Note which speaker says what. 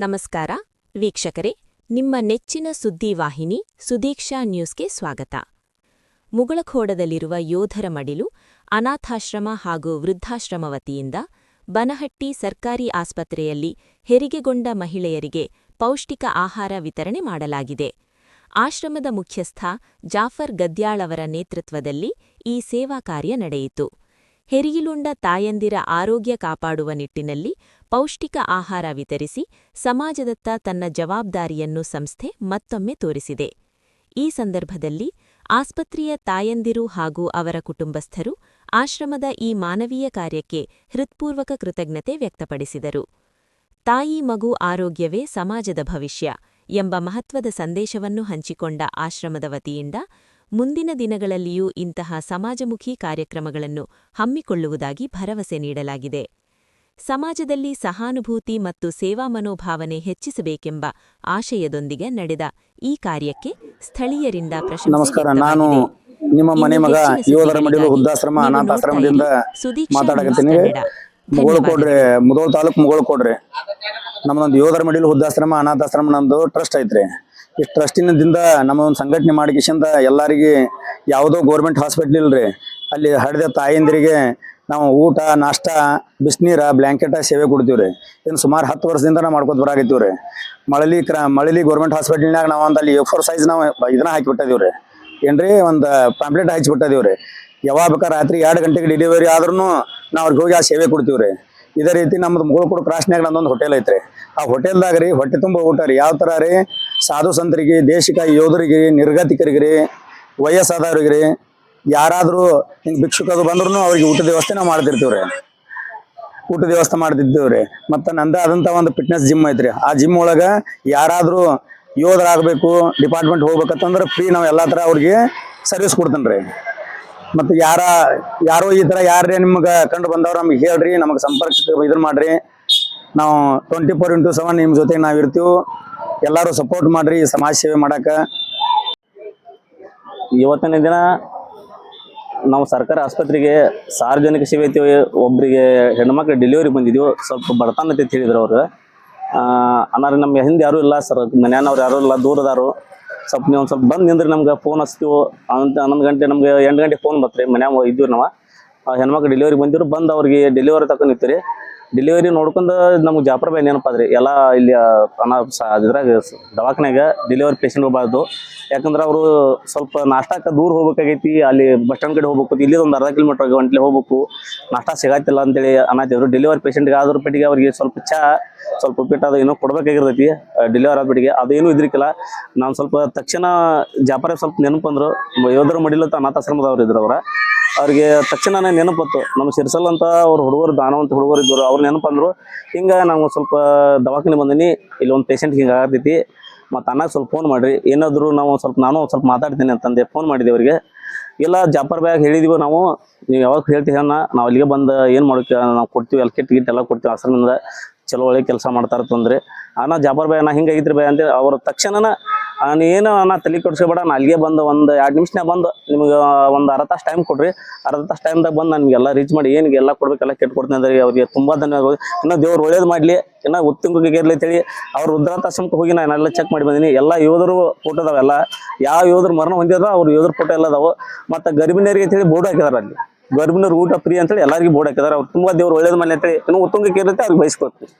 Speaker 1: ನಮಸ್ಕಾರ. ವೀಕ್ಷಕರೇ, ನಿಮ್ಮ ನೆಚ್ಚಿನ ಸುದ್ದಿವಾಹಿನಿ ಸುದೀಕ್ಷಾ ನ್ಯೂಸ್ಗೆ ಸ್ವಾಗತ. ಮುಗಳಖೋಡದಲ್ಲಿರುವ ಯೋಧರ ಮಡಿಲು, ಅನಾಥಾಶ್ರಮ ಹಾಗೂ ವೃದ್ಧಾಶ್ರಮ ವತಿಯಿಂದ ಬನಹಟ್ಟಿ ಸರ್ಕಾರಿ ಆಸ್ಪತ್ರೆಯಲ್ಲಿ ಹೆರಿಗೆಗೊಂಡ ಮಹಿಳೆಯರಿಗೆ ಪೌಷ್ಟಿಕ ಆಹಾರ ವಿತರಣೆ ಮಾಡಲಾಗಿದೆ. ಆಶ್ರಮದ ಮುಖ್ಯಸ್ಥ ಜಾಫರ್ ಗದ್ಯಾಳವರ ನೇತೃತ್ವದಲ್ಲಿ ಈ ಸೇವಾ ಕಾರ್ಯ ನಡೆಯಿತು. ಹೆರಿಗಿಲುಂಡ ತಾಯಂದಿರ ಆರೋಗ್ಯ ಕಾಪಾಡುವ ನಿಟ್ಟಿನಲ್ಲಿ ಪೌಷ್ಟಿಕ ಆಹಾರ ವಿತರಿಸಿ ಸಮಾಜದತ್ತ ತನ್ನ ಜವಾಬ್ದಾರಿಯನ್ನು ಸಂಸ್ಥೆ ಮತ್ತೊಮ್ಮೆ ತೋರಿಸಿದೆ. ಈ ಸಂದರ್ಭದಲ್ಲಿ ಆಸ್ಪತ್ರೆಯ ತಾಯಂದಿರು ಹಾಗೂ ಅವರ ಕುಟುಂಬಸ್ಥರು ಆಶ್ರಮದ ಈ ಮಾನವೀಯ ಕಾರ್ಯಕ್ಕೆ ಹೃತ್ಪೂರ್ವಕ ಕೃತಜ್ಞತೆ ವ್ಯಕ್ತಪಡಿಸಿದರು. ತಾಯಿ ಮಗು ಆರೋಗ್ಯವೇ ಸಮಾಜದ ಭವಿಷ್ಯ ಎಂಬ ಮಹತ್ವದ ಸಂದೇಶವನ್ನು ಹಂಚಿಕೊಂಡ ಆಶ್ರಮದ ವತಿಯಿಂದ ಮುಂದಿನ ದಿನಗಳಲ್ಲಿಯೂ ಇಂತಹ ಸಮಾಜಮುಖಿ ಕಾರ್ಯಕ್ರಮಗಳನ್ನು ಹಮ್ಮಿಕೊಳ್ಳುವುದಾಗಿ ಭರವಸೆ ನೀಡಲಾಗಿದೆ ಸಮಾಜದಲ್ಲಿ ಸಹಾನುಭೂತಿ ಮತ್ತು ಸೇವಾ ಮನೋಭಾವನೆ ಹೆಚ್ಚಿಸಬೇಕೆಂಬ ಆಶಯದೊಂದಿಗೆ ನಡೆದ ಈ ಕಾರ್ಯಕ್ಕೆ ಸ್ಥಳೀಯರಿಂದ ಪ್ರಶಂಸೆ
Speaker 2: ನಮಸ್ಕಾರ ನಾನು ನಿಮ್ಮ ಮನೆ ಮಗ ಯೋಧರ ಮಡಿಲು ವೃದ್ಧಾಶ್ರಮ ಅನಾಥಾಶ್ರಮದಿಂದ ಮಾತಾಡಕತ್ತೀನಿ
Speaker 1: ಮುಗಳು ಕನ್ನಡ.
Speaker 2: ಮುಗೋಳು ಕೊಡ್ರಿ
Speaker 1: ಧನ್ಯವಾದಗಳು.
Speaker 2: ಮುದೋಳ ತಾಲೂಕು ಮುಗೋಳು ಕೊಡ್ರಿ ನಮ್ದೊಂದು ಯೋಧರ ಮಡಿಲು ವೃದ್ಧಾಶ್ರಮ ಅನಾಥಾಶ್ರಮ ನಮ್ದು ಟ್ರಸ್ಟ್ ಐತ್ರಿ ಈ ನಮ್ಮ ಒಂದು ಸಂಘಟನೆ ಮಾಡಿಕೆಸಿಂದ ಎಲ್ಲರಿಗೆ ಯಾವುದೋ ಗೋರ್ಮೆಂಟ್ ಹಾಸ್ಪಿಟ್ಲ್ ಇಲ್ರಿ, ಅಲ್ಲಿ ಹಡಿದ ತಾಯಂದಿರಿಗೆ ನಾವು ಊಟ, ನಾಷ್ಟ, ಬಿಸಿನೀರ ಬ್ಲ್ಯಾಂಕೆಟ ಸೇವೆ ಕೊಡ್ತೀವಿ ರೀ ಇನ್ನು ಸುಮಾರು ಹತ್ತು ವರ್ಷದಿಂದ ನಾವು ಮಾಡ್ಕೊತ ಬರಾಕತ್ತೀವಿ ರೀ ಮಳಲಿ ಕ್ರ, ಮಳಲಿ ಗೋರ್ಮೆಂಟ್ ಹಾಸ್ಪಿಟಲ್ನಾಗ ನಾವು ಒಂದು ಅಲ್ಲಿ ಸೈಜ್ ನಾವು ಇದನ್ನ ಹಾಕಿಬಿಟ್ಟಿದೀವಿ ರೀ ಏನ್ರಿ, ಒಂದು ಪಾಂಪ್ಲೆಟ್ ಹಚ್ಚಿಬಿಟ್ಟಿದೀವಿ ರೀ ಯಾವಾಗ ಬೇಕಾದ್ರೆ ರಾತ್ರಿ ಎರಡು ಗಂಟೆಗೆ ಡೆಲಿವರಿ ಆದ್ರೂ ನಾವು ಅವ್ರಿಗೆ ಹೋಗಿ ಆ ಸೇವೆ ಕೊಡ್ತೀವಿ ರೀ ಇದೇ ರೀತಿ ನಮ್ದು ಮುಗುಳ್ಕೊಡು ಕ್ರಾಸ್ನ್ಯಾಗ ನಂದೊಂದು ಹೋಟೆಲ್ ಐತ್ರಿ. ಆ ಹೋಟೆಲ್ದಾಗ ರೀ ಹೊಟ್ಟೆ ತುಂಬ ಊಟ ರೀ. ಯಾವ ಥರ ರೀ? ಸಾಧು ಸಂತರಿಗೆ ದೇಶಿಕ ಯೋಧರಿಗೆ ನಿರ್ಗತಿಕರಿಗೆ ರೀ ವಯಸ್ಸಾದವ್ರಿಗೆ ರೀ, ಯಾರಾದರೂ ಹಿಂಗೆ ಭಿಕ್ಷುಕರು ಬಂದ್ರೂ ಅವ್ರಿಗೆ ಊಟದ ವ್ಯವಸ್ಥೆ ನಾವು ಮಾಡ್ತಿರ್ತೀವಿ ಊಟದ ವ್ಯವಸ್ಥೆ ಮಾಡ್ತಿದ್ದೇವೆ ರೀ. ಮತ್ತು ನಂದ ಆದಂಥ ಒಂದು ಫಿಟ್ನೆಸ್ ಜಿಮ್ ಐತ್ರಿ. ಆ ಜಿಮ್ ಒಳಗೆ ಯಾರಾದರೂ ಯೋಧರಾಗಬೇಕು ಡಿಪಾರ್ಟ್ಮೆಂಟ್ ಹೋಗ್ಬೇಕಂತಂದ್ರೆ ಫ್ರೀ ನಾವು ಎಲ್ಲ ಥರ ಅವ್ರಿಗೆ ಸರ್ವಿಸ್ ಕೊಡ್ತೇನೆ ರೀ ಮತ್ತು ಯಾರ, ಯಾರೋ ಈ ಥರ ಯಾರೇ ನಿಮ್ಗೆ ಕಂಡು ಬಂದವ್ರು ನಮ್ಗೆ ಹೇಳ್ರಿ, ನಮಗೆ ಸಂಪರ್ಕ ಇದನ್ನ ಮಾಡ್ರಿ. ನಾವು ಟ್ವೆಂಟಿ ಫೋರ್ ಇಂಟು ಸೆವೆನ್ ನಿಮ್ಮ ಜೊತೆ ನಾವು ಇರ್ತೀವಿ. ಎಲ್ಲರೂ ಸಪೋರ್ಟ್ ಮಾಡ್ರಿ, ಸಮಾಜ ಸೇವೆ ಮಾಡಕ್ಕೆ
Speaker 3: ಇವತ್ತಿನ ದಿನ ನಾವು ಸರ್ಕಾರಿ ಆಸ್ಪತ್ರೆಗೆ ಸಾರ್ವಜನಿಕ ಸೇವೆ ಐತಿ ಒಬ್ಬರಿಗೆ ಹೆಣ್ಮಕ್ಳು ಡೆಲಿವರಿ ಬಂದಿದ್ದೀವಿ ಸ್ವಲ್ಪ ಬಡತನ ಅಂತ ಹೇಳಿದ್ರು ಅವ್ರು. ಅನ್ನಾರ ನಮ್ಮ ಹಿಂದೆ ಯಾರೂ ಇಲ್ಲ ಸರ್, ಮನ್ಯಾನವ್ರು ಯಾರೂ ಇಲ್ಲ ದೂರದಾರು ಸ್ವಲ್ಪ ನೀವು ಒಂದು ಸ್ವಲ್ಪ ಬಂದು ನಿಂದ್ರೆ ನಮ್ಗೆ ಫೋನ್ ಹಚ್ತೀವಿ? ಅಂತ ಹನ್ನೊಂದು ಗಂಟೆ ನಮ್ಗೆ ಎಂಟು ಗಂಟೆ ಫೋನ್ ಬರ್ತೀರಿ ಮನ್ಯಾಗ ಇದ್ದೀವಿ ನಾವು. ಆ ಹೆಣ್ಮಕ್ಳು ಡೆಲಿವರಿ ಬಂದಿರು ಬಂದು ಅವ್ರಿಗೆ ಡೆಲಿವರಿ ತಗೊಂಡು ನಿಂತೀರಿ. ಡೆಲಿವರಿ ನೋಡ್ಕೊಂಡು ನಮ್ಗೆ ಜಾಫರ್ ಬಾಯ್ ನೆನಪಾದ್ರಿ ಎಲ್ಲ ಇಲ್ಲಿ ಇದ್ರಾಗ ದವಾಖಾನೆಗೆ ಡೆಲಿವರಿ ಪೇಷಂಟ್ ಹೋಗ್ಬಾರ್ದು ಯಾಕಂದ್ರೆ ಅವರು ಸ್ವಲ್ಪ ನಾಷ್ಟಕ್ಕೆ ದೂರ ಹೋಗ್ಬೇಕಾಗೈತಿ, ಅಲ್ಲಿ ಬಸ್ ಸ್ಟ್ಯಾಂಡ್ ಕಡೆ ಹೋಗ್ಬೇಕು ಇಲ್ಲಿ ಒಂದು ಅರ್ಧ ಕಿಲೋಮೀಟರ್ ಗಂಟ್ಲೆ ಹೋಗ್ಬೇಕು. ನಾಷ್ಟ ಸಿಗತ್ತಿಲ್ಲ ಅಂತೇಳಿ ಅನ್ನತ್ತಿದ್ರು ಡೆಲಿವರಿ ಪೇಷಂಟ್ಗೆ ಆದ್ರ ಪೆಟ್ಟಿಗೆ ಅವ್ರಿಗೆ ಸ್ವಲ್ಪ ಚಾ, ಸ್ವಲ್ಪ ಉಪ್ಪಿಟ್ಟು ಅದು ಏನೋ ಕೊಡ್ಬೇಕಾಗಿರ್ತೈತಿ ಡೆಲಿವರಿ ಆದ್ಬಿಟ್ಟಿಗೆ. ಅದೇನು ಇದ್ರಿಕಿಲ್ಲ. ನಾನು ಸ್ವಲ್ಪ ತಕ್ಷಣ ಜಾಪಾರ ಸ್ವಲ್ಪ ನೆನಪಂದ್ರು ಯೋಧರ ಮಡಿಲತ್ತ ಅನಾಥಾಶ್ರಮದವ್ರು ಇದ್ರು ಅವ್ರ. ಅವ್ರಿಗೆ ತಕ್ಷಣನೇ ನೆನಪತ್ತು ನಮ್ಮ ಸಿರ್ಸಲ್ ಅಂತ ಅವ್ರ ಹುಡುಗರು ದಾನವಂತ ಹುಡುಗರು ಇದ್ದರು ಅವ್ರು ನೆನಪಂದ್ರು ಹಿಂಗೆ ನಾವು ಸ್ವಲ್ಪ ದವಾಖಾನೆ ಬಂದೀನಿ. ಇಲ್ಲಿ ಒಂದು ಪೇಷಂಟ್ ಹಿಂಗೆ ಆಗತೈತಿ. ಮತ್ತು ಅನ್ನಾಗ ಸ್ವಲ್ಪ ಫೋನ್ ಮಾಡಿರಿ. ಏನಾದರೂ ನಾವು ಸ್ವಲ್ಪ, ನಾನು ಸ್ವಲ್ಪ ಮಾತಾಡ್ತೀನಿ ಅಂತಂದೆ. ಫೋನ್ ಮಾಡಿದೆ ಅವ್ರಿಗೆ. ಇಲ್ಲ, ಜಾಪರ್ ಬ್ಯಾಗ್ ಹೇಳಿದೀವಿ ನಾವು. ನೀವು ಯಾವಾಗ ಹೇಳ್ತೀವಿ ಅನ್ನ ನಾವು ಅಲ್ಲಿಗೆ ಬಂದು ಏನು ಮಾಡೋಕೆ? ನಾವು ಕೊಡ್ತೀವಿ, ಅಲ್ಲಿ ಕಿಟ್ ಗಿಟ್ ಎಲ್ಲ ಕೊಡ್ತೀವಿ. ಆಶ್ರಮದಿಂದ ಚಲೋ ಒಳ್ಳೆ ಕೆಲಸ ಮಾಡ್ತಾರೆ ತಂದ್ರೆ ಅಣ್ಣ, ಜಾಪರ್ ಬ್ಯಾಗ್, ನಾ ಹಿಂಗಾಗಿದ್ರಿ ಬ್ಯಾ ಅಂತ ಅವ್ರ ತಕ್ಷಣನ ಏನು ನಾ ತಲೆ ಕೊಡ್ಸ್ಕೊಬೇಡ, ನಾ ಅಲ್ಲಿಗೆ ಬಂದು ಒಂದು ಎರಡು ನಿಮಿಷನೇ ಬಂದು ನಿಮ್ಗೆ ಒಂದು ಅರ್ಧ ತಾಸು ಟೈಮ್ ಕೊಡ್ರಿ. ಅರ್ಧ ತಾಸು ಟೈಮ್ದಾಗ ಬಂದು ನನಗೆಲ್ಲ ರೀಚ್ ಮಾಡಿ ಏನಿಗೆ ಎಲ್ಲ ಕೊಡ್ಬೇಕೆಲ್ಲ ಕೆಟ್ಟು ಕೊಡ್ತೀನಿ ಅಂದ್ರೆ ಅವರಿಗೆ ತುಂಬ ಧನ್ಯವಾದ ಇನ್ನೂ ದೇವ್ರು ಒಳ್ಳೇದು ಮಾಡಲಿ, ಇನ್ನೂ ಉತ್ತುಂಗಕ್ಕೆ ಇರಲಿ ಅಂತೇಳಿ ಅವ್ರ ರುದ್ರಾತಾಶ್ರಮಕ್ಕೆ ಹೋಗಿ ನಾನೆಲ್ಲ ಚೆಕ್ ಮಾಡಿ ಬಂದೀನಿ. ಎಲ್ಲ ಯೋಧರು ಫೋಟೋ ಅದಾವೆಲ್ಲ ಯಾವ ಯೋಧರು ಮರಣ ಹೊಂದಿದಾರೋ ಅವ್ರ ಯೋಧರ ಫೋಟೋ ಎಲ್ಲ ಅದಾವೆ. ಮತ್ತು ಗರ್ಭಿಣಿಯರಿಗೆ ಅಂತೇಳಿ ಬೋರ್ಡ್ ಹಾಕಿದಾರೆ ಅಲ್ಲಿ. ಗರ್ಭಿಣಿಯರು ಊಟ ಫ್ರೀ ಅಂತೇಳಿ ಎಲ್ಲರಿಗೂ ಬೋರ್ಡ್ ಹಾಕಿದಾರೆ. ಅವ್ರು ತುಂಬ ದೇವ್ರು ಒಳ್ಳೇದು ಮಾಡಲಿ ಅಂತೇಳಿ ಇನ್ನೂ ಉತ್ತುಂಗಕ್ಕೆ ಇರುತ್ತೆ ಅವ್ರಿಗೆ ಬಯಸ್ಕೊಡ್ತೀನಿ